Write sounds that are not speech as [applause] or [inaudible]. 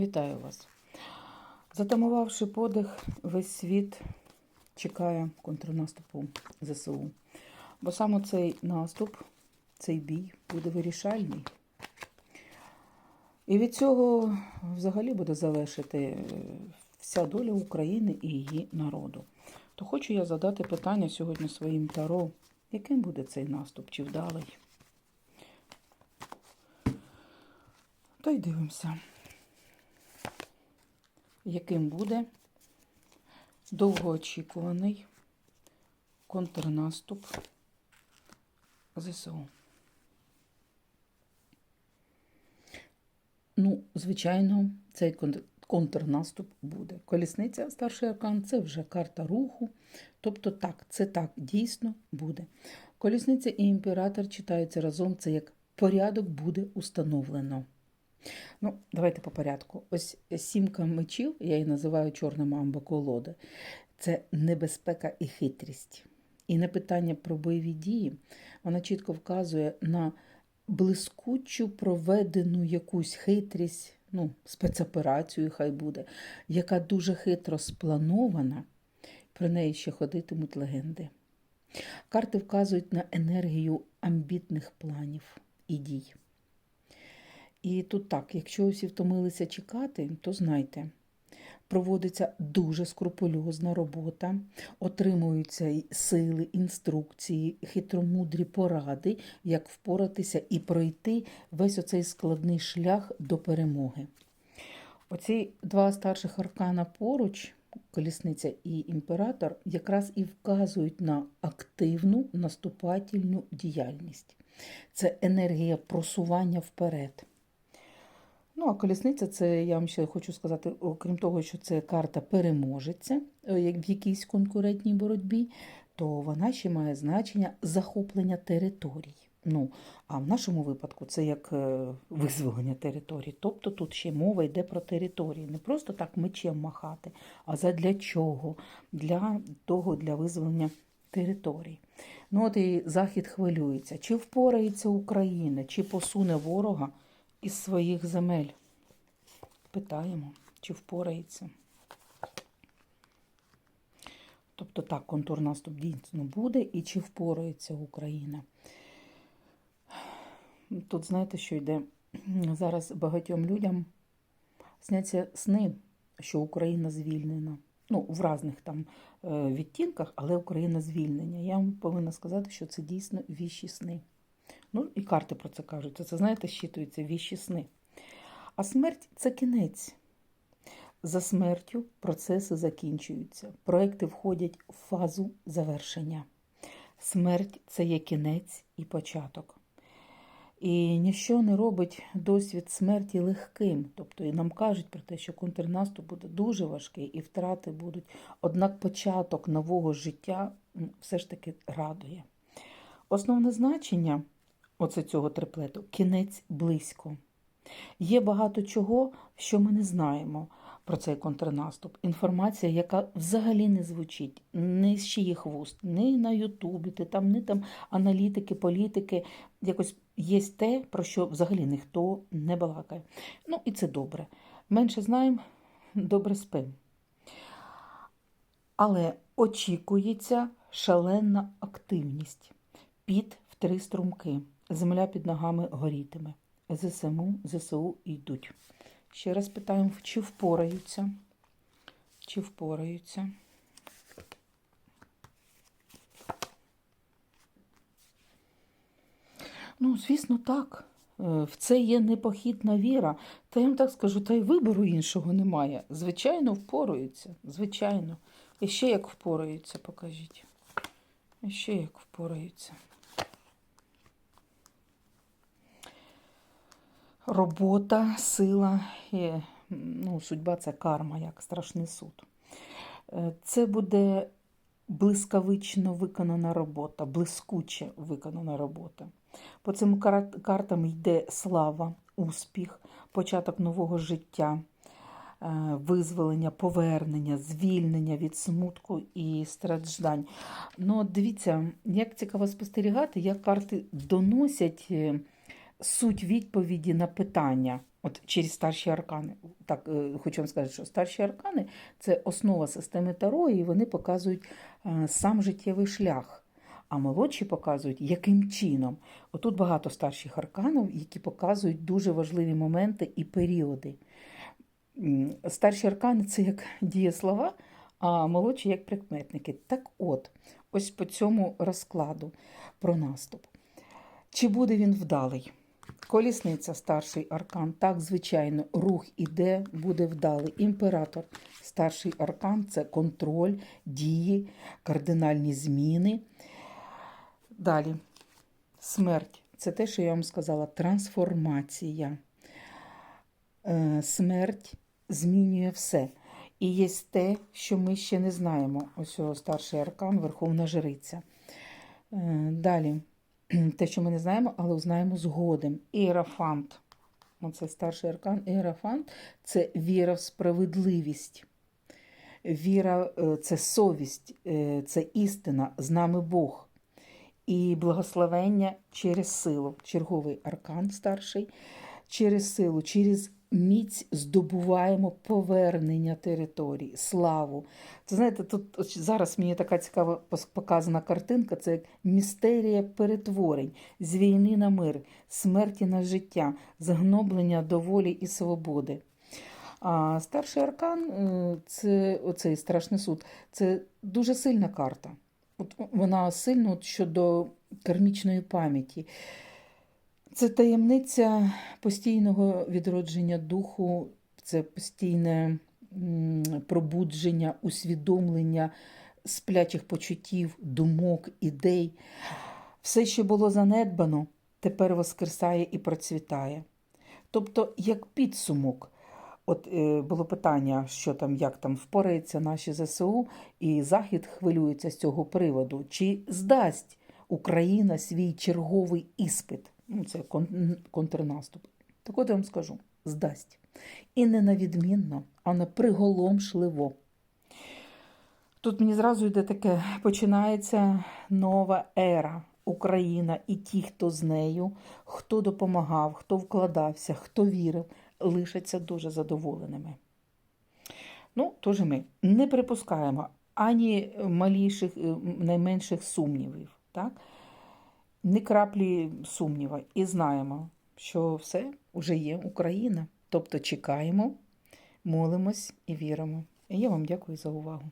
Вітаю вас. Затамувавши подих, весь світ чекає контрнаступу ЗСУ. Бо саме цей наступ, цей бій буде вирішальний. І від цього взагалі буде залежати е, вся доля України і її народу. То хочу я задати питання сьогодні своїм таро, яким буде цей наступ, чи вдалий? Та й дивимося яким буде довгоочікуваний контрнаступ ЗСУ. Ну, звичайно, цей контрнаступ буде. Колісниця, старший аркан це вже карта руху. Тобто, так, це так дійсно буде. Колісниця і імператор читаються разом. Це як порядок буде установлено. Ну, давайте по порядку. Ось сімка мечів, я її називаю чорна мамба колода. Це небезпека і хитрість. І на питання про бойові дії вона чітко вказує на блискучу проведену якусь хитрість, ну, спецоперацію, хай буде, яка дуже хитро спланована. Про неї ще ходитимуть легенди. Карти вказують на енергію амбітних планів і дій. І тут так, якщо всі втомилися чекати, то знайте, проводиться дуже скрупульозна робота, отримуються сили, інструкції, хитромудрі поради, як впоратися і пройти весь оцей складний шлях до перемоги. Оці два старших аркана поруч, колісниця і імператор, якраз і вказують на активну наступательну діяльність. Це енергія просування вперед. Ну, а колісниця, це я вам ще хочу сказати, окрім того, що це карта переможеця е, як в якійсь конкурентній боротьбі, то вона ще має значення захоплення територій. Ну, а в нашому випадку це як е, визволення територій. Тобто тут ще мова йде про території. Не просто так мечем махати, а задля чого? Для того, для визволення територій. Ну от і Захід хвилюється, чи впорається Україна, чи посуне ворога із своїх земель. Питаємо, чи впорається. Тобто так, контрнаступ дійсно буде і чи впорається Україна. Тут знаєте, що йде? Зараз багатьом людям сняться сни, що Україна звільнена. Ну, в різних там е, відтінках, але Україна звільнення. Я вам повинна сказати, що це дійсно віщі сни. Ну, і карти про це кажуть. Це, знаєте, щитуються віщі сни. А смерть це кінець. За смертю процеси закінчуються. Проекти входять в фазу завершення. Смерть це є кінець і початок. І ніщо не робить досвід смерті легким. Тобто і нам кажуть про те, що контрнаступ буде дуже важкий і втрати будуть. Однак початок нового життя все ж таки радує. Основне значення оце цього триплету кінець близько. Є багато чого, що ми не знаємо про цей контрнаступ. Інформація, яка взагалі не звучить, не з чиїх вуст, ні на Ютубі, там, ні там аналітики, політики. Якось є те, про що взагалі ніхто не балакає. Ну і це добре. Менше знаємо, добре спимо. Але очікується шалена активність. Під в три струмки. Земля під ногами горітиме. ЗСМУ, ЗСУ йдуть. Ще раз питаємо, чи впораються? Чи впораються? Ну, звісно, так. Е, В це є непохитна віра. Та я вам так скажу, та й вибору іншого немає. Звичайно, впораються. Звичайно. І ще як впораються, покажіть. І ще як впораються. Робота, сила і ну, судьба це карма, як страшний суд. Е, Це буде блискавично виконана робота, блискуче виконана робота. По цим картам йде слава, успіх, початок нового життя, е, визволення, повернення, звільнення від смутку і страждань. Ну, дивіться, як цікаво спостерігати, як карти доносять е, суть відповіді на питання. От через старші аркани. Так, е, хочу вам сказати, що старші аркани це основа системи Таро, і вони показують е, сам життєвий шлях. А молодші показують, яким чином. Отут багато старших арканів, які показують дуже важливі моменти і періоди. Старші аркани це як дієслова, а молодші як прикметники. Так от, ось по цьому розкладу про наступ. Чи буде він вдалий? Колісниця старший аркан. Так, звичайно, рух іде, буде вдалий. Імператор старший аркан це контроль, дії, кардинальні зміни. Далі. Смерть це те, що я вам сказала, трансформація. Е, Смерть змінює все. І є те, що ми ще не знаємо. Ось старший аркан, Верховна Жриця. Е, Далі. [clears throat] Те, що ми не знаємо, але узнаємо згодом. Іерафант. Оце старший аркан. Іерафант це віра в справедливість. Віра е, це совість, е, це істина, з нами Бог. І благословення через силу. Черговий аркан старший. Через силу, через міць здобуваємо повернення території, славу. Це знаєте, тут зараз мені така цікава показана картинка. Це як містерія перетворень з війни на мир, смерті на життя, згноблення до волі і свободи. А старший аркан е, це оцей страшний суд. Це дуже сильна карта. От вона сильна от щодо кармічної пам'яті. Це таємниця постійного відродження духу, це постійне пробудження, усвідомлення сплячих почуттів, думок, ідей. Все, що було занедбано, тепер воскресає і процвітає. Тобто, як підсумок, от е, було питання, що там, як там впораються наші ЗСУ, і Захід хвилюється з цього приводу. Чи здасть Україна свій черговий іспит? Ну, це кон- контрнаступ. Так от я вам скажу: здасть. І не на а на приголомшливо. Тут мені зразу йде таке: починається нова ера. Україна і ті, хто з нею, хто допомагав, хто вкладався, хто вірив, лишаться дуже задоволеними. Ну, тож ми не припускаємо ані маліших, е, найменших сумнівів, так? Ні краплі сумніва. І знаємо, що все вже є Україна. Тобто чекаємо, молимось і віримо. І я вам дякую за увагу.